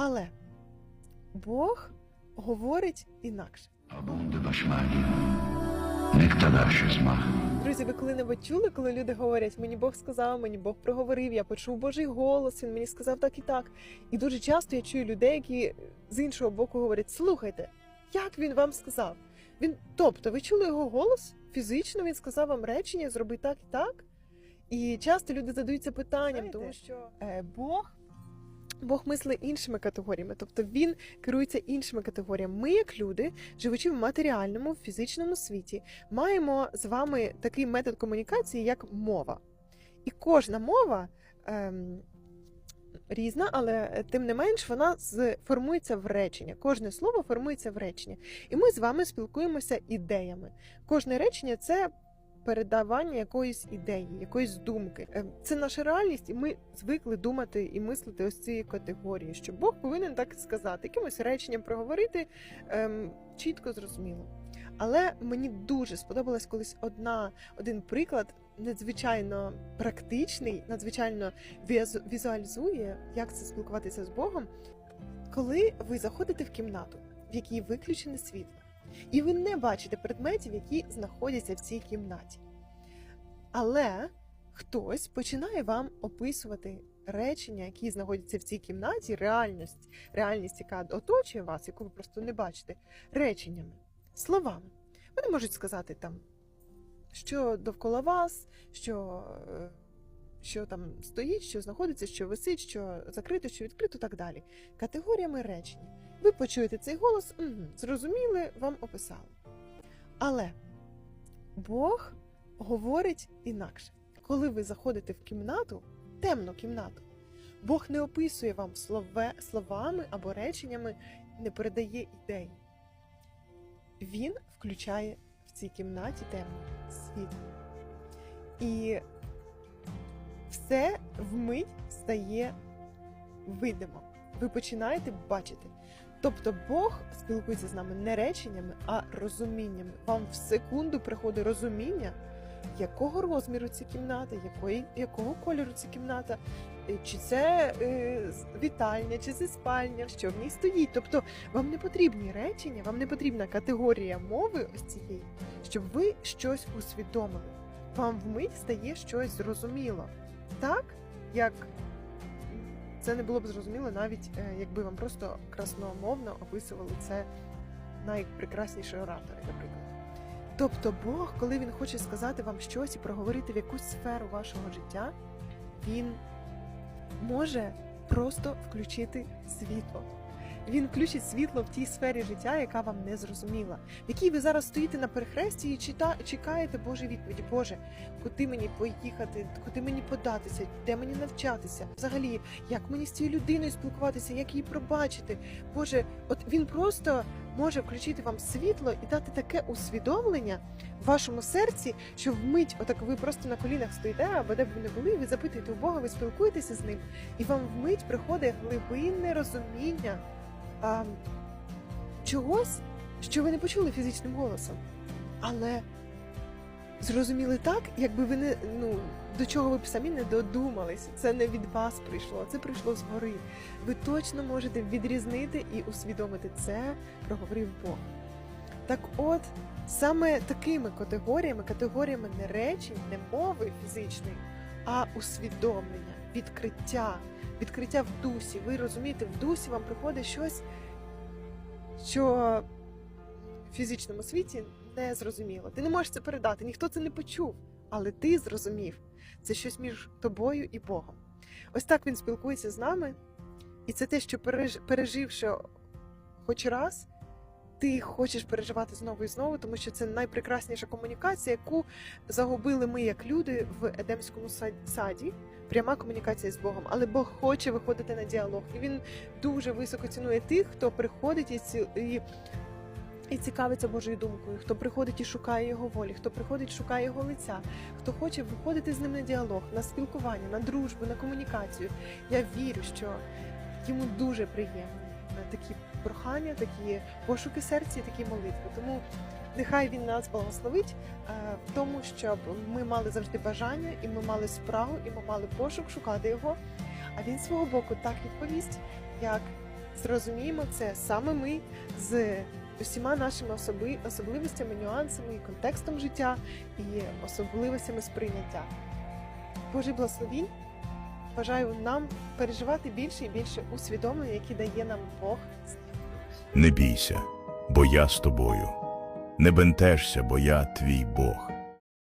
Але Бог говорить інакше. Друзі, ви коли-небудь чули, коли люди говорять, мені Бог сказав, мені Бог проговорив, я почув Божий голос, він мені сказав так і так. І дуже часто я чую людей, які з іншого боку говорять: слухайте, як він вам сказав? Він, тобто, ви чули його голос? Фізично він сказав вам речення, зроби так і так. І часто люди задаються питанням, Знаєте, тому що е, Бог. Бог мислить іншими категоріями, тобто він керується іншими категоріями. Ми, як люди, живучи в матеріальному, фізичному світі, маємо з вами такий метод комунікації, як мова. І кожна мова ем, різна, але е, тим не менш вона формується в речення. Кожне слово формується в речення. І ми з вами спілкуємося ідеями. Кожне речення це. Передавання якоїсь ідеї, якоїсь думки. Ем, Це наша реальність, і ми звикли думати і мислити ось цієї категорії, що Бог повинен так сказати, якимось реченням проговорити ем, чітко зрозуміло. Але мені дуже сподобалась колись одна один приклад, надзвичайно практичний, надзвичайно візуалізує, як це спілкуватися з Богом. Коли ви заходите в кімнату, в якій виключене світло, і ви не бачите предметів, які знаходяться в цій кімнаті. Але хтось починає вам описувати речення, які знаходяться в цій кімнаті, реальність, реальність, яка оточує вас, яку ви просто не бачите, реченнями, словами. Вони можуть сказати там, що довкола вас, що, е, що там стоїть, що знаходиться, що висить, що закрито, що відкрито, так далі. Категоріями речення. Ви почуєте цей голос, угу, зрозуміли, вам описали. Але Бог говорить інакше. Коли ви заходите в кімнату, темну кімнату, Бог не описує вам слове, словами або реченнями, не передає ідей. Він включає в цій кімнаті темне світло. І все вмить стає видимо. Ви починаєте бачити. Тобто Бог спілкується з нами не реченнями, а розуміннями. Вам в секунду приходить розуміння, якого розміру ця кімната, якої, якого кольору ця кімната, е, чи це е, вітальня, чи це спальня, що в ній стоїть. Тобто вам не потрібні речення, вам не потрібна категорія мови ось цієї, щоб ви щось усвідомили. Вам вмить стає щось зрозуміло. Так, як це не було б зрозуміло, навіть е, якби вам просто красномовно описували це найпрекрасніші оратори, наприклад. Тобто Бог, коли він хоче сказати вам щось і проговорити в якусь сферу вашого життя, він може просто включити світло. Він включить світло в тій сфері життя, яка вам не зрозуміла, в якій ви зараз стоїте на перехресті і чита- чекаєте Божої відповіді. Боже, куди мені поїхати, куди мені податися, де мені навчатися? Взагалі, як мені з цією людиною спілкуватися, як її пробачити? Боже, от він просто може включити вам світло і дати таке усвідомлення в вашому серці, що вмить, отак ви просто на колінах стоїте, або де б ви не були, ви запитуєте у Бога, ви спілкуєтеся з ним, і вам вмить приходить глибинне розуміння а, чогось, що ви не почули фізичним голосом. Але зрозуміли так, якби ви не ну до чого ви б самі не додумались. Це не від вас прийшло, це прийшло згори. Ви точно можете відрізнити і усвідомити це, проговорив Бог. Так от, саме такими категоріями, категоріями не речень, не мови фізичної, а усвідомлення, відкриття, відкриття в дусі. Ви розумієте, в дусі вам приходить щось, що в фізичному світі не зрозуміло. Ти не можеш це передати, ніхто це не почув, але ти зрозумів. Це щось між тобою і Богом. Ось так він спілкується з нами, і це те, що переживши хоч раз, ти хочеш переживати знову і знову, тому що це найпрекрасніша комунікація, яку загубили ми як люди в Едемському сад- саді. Пряма комунікація з Богом, але Бог хоче виходити на діалог, і він дуже високо цінує тих, хто приходить і, ці- і, і цікавиться Божою думкою, хто приходить і шукає його волі, хто приходить, шукає його лиця, хто хоче виходити з ним на діалог, на спілкування, на дружбу, на комунікацію. Я вірю, що йому дуже приємні е, такі прохання, такі пошуки серця, такі молитви. Тому нехай він нас благословить е, в тому, щоб ми мали завжди бажання, і ми мали спрагу, і ми мали пошук шукати його. А він свого боку так відповість, як зрозуміємо це саме ми з усіма нашими особи, особливостями, нюансами і контекстом життя і особливостями сприйняття. Божий благословінь. Бажаю нам переживати більше і більше усвідомлення, які дає нам Бог. Не бійся, бо я з тобою. Не бентежся, бо я твій Бог.